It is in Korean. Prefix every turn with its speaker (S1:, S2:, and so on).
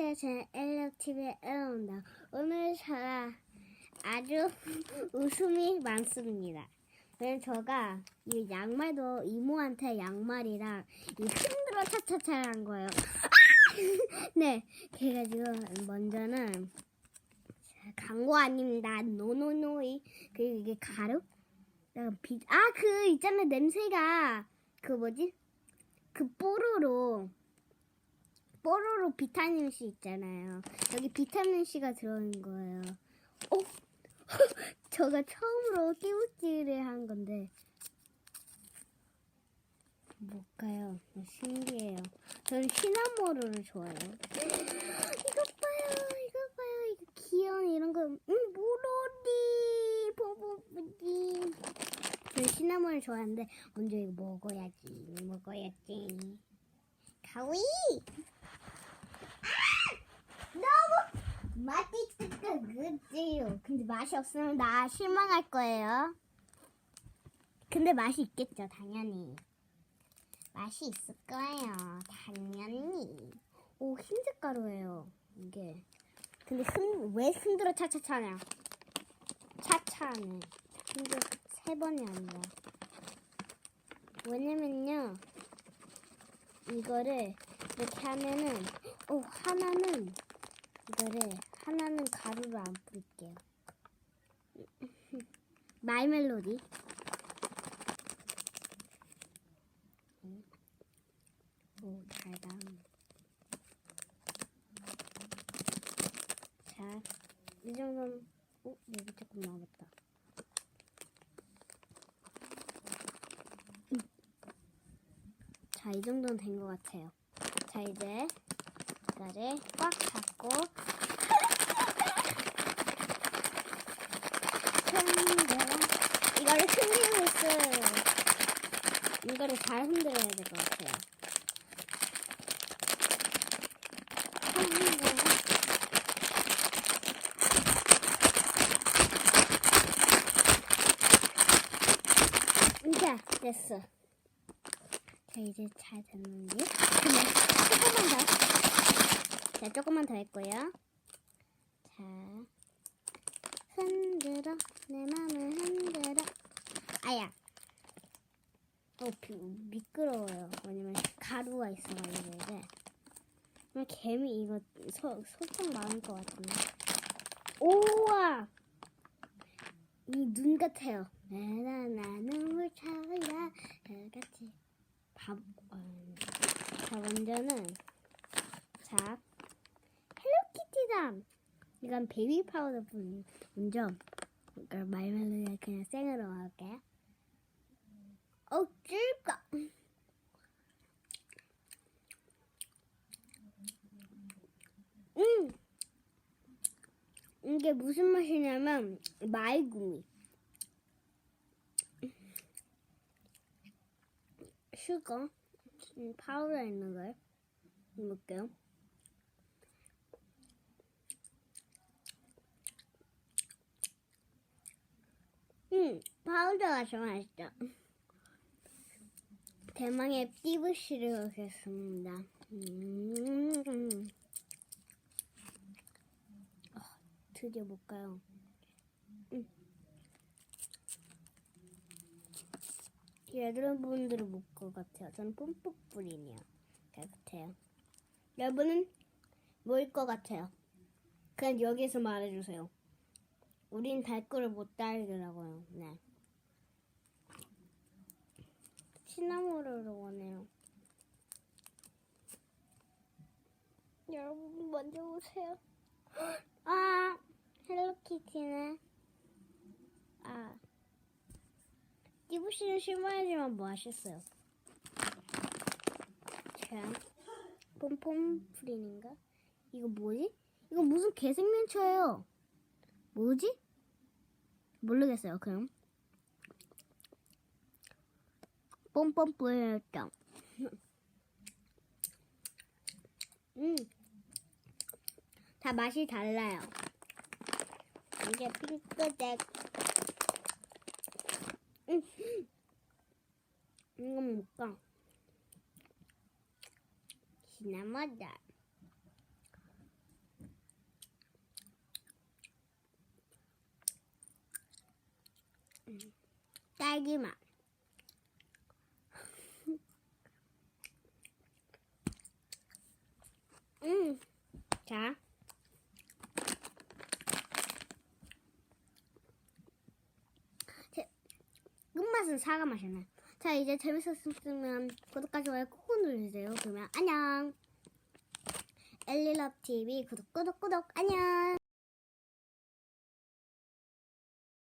S1: 안녕하세요. 저는 엘리티브의 엘로입니다. 오늘 제가 아주 웃음이 많습니다. 왜냐면 제가 이 양말도 이모한테 양말이랑 이 흔들어 차차차 한 거예요. 네, 그래가지고 먼저는 광고 아닙니다. 노노노이 그리고 이게 가루? 아, 그 있잖아요. 냄새가 그 뭐지? 그 뽀로로 뽀로로 비타민 C 있잖아요. 여기 비타민 C가 들어있는 거예요. 어? 제가 처음으로 끼우기를 한 건데 뭘까요? 신기해요. 저는 시나모로를 좋아해요. 이거 봐요, 이거 봐요, 이거 귀여운 이런 거. 음, 모로리, 보보부디. 저는 시나몬을 좋아하는데 먼저 이거 먹어야지, 먹어야지. 가위. 너무 맛있을까 그지요. 근데 맛이 없으면 나 실망할 거예요. 근데 맛이 있겠죠, 당연히. 맛이 있을 거예요, 당연히. 오, 흰색 가루예요, 이게. 근데 흔, 왜 흔들어 차차차냐? 차차네. 흔들어 세 번이 아니라. 왜냐면요, 이거를 이렇게 하면은, 어, 하나는 이거를 하나는 가루로 안 뿌릴게요. 마이 멜로디. 오, 달다. 자, 이 정도는, 어, 여기 조금 남았다. 음. 자, 이 정도는 된 것 같아요. 자, 이제 이거를 꽉 잡고 흔들어. 이거를 흔들고 있어요. 이거를 잘 흔들어야 될 것 같아요. 이제 됐어. 자 이제 잘 됐는지. 그냥 조금만 더. 자 조금만 더 했고요. 자 흔들어 내 맘을 흔들어. 아야. 어 비, 미끄러워요. 왜냐면 가루가 있어가지고 이제. 그럼 개미 이거 소, 소통 많을 것 같은데. 오와. 이 눈 같아요. 나나나 눈물 차올라 같이 밥. 어, 자 먼저는 자 헬로키티다. 이건 베이비 파우더 뿐. 먼저 그러니까 말멜로디 그냥 생으로 할게요. 어 찔까. 음. 이게 무슨 맛이냐면 말구미. 슈거 음, 파우더 있는 걸 먹을게요. 음, 파우더가 좀 맛있죠. 대망의 띠부씨를 넣겠습니다. 음. 어, 드디어 볼까요? 음. 여러분들은 못것 같아요. 저는 뿜뿜뿌리네요. 잘 같아요. 여러분은 뭐일 것 같아요? 그냥 여기서 말해주세요. 우린 달구를 못 달더라고요. 네. 시나모를 원해요. 여러분 먼저 오세요. 아 헬로키티네. 아 띠부씨는 실망하지만 뭐 하셨어요? 자 폼폼 프린인가? 이거 뭐지? 이거 무슨 개생면초예요? 뭐지? 모르겠어요. 그럼 뻔뻔 뿌렸다. 음, 다 맛이 달라요. 이게 핑크색. 음, 이건 못가 시나몬 달 딸기 맛. 음, 자. 제- 끝맛은 사과 맛이네. 자, 이제 재밌었으면 구독과 좋아요 꾹꾹 눌러주세요. 그러면 안녕. 엘리럽 TV 구독, 구독, 구독, 안녕.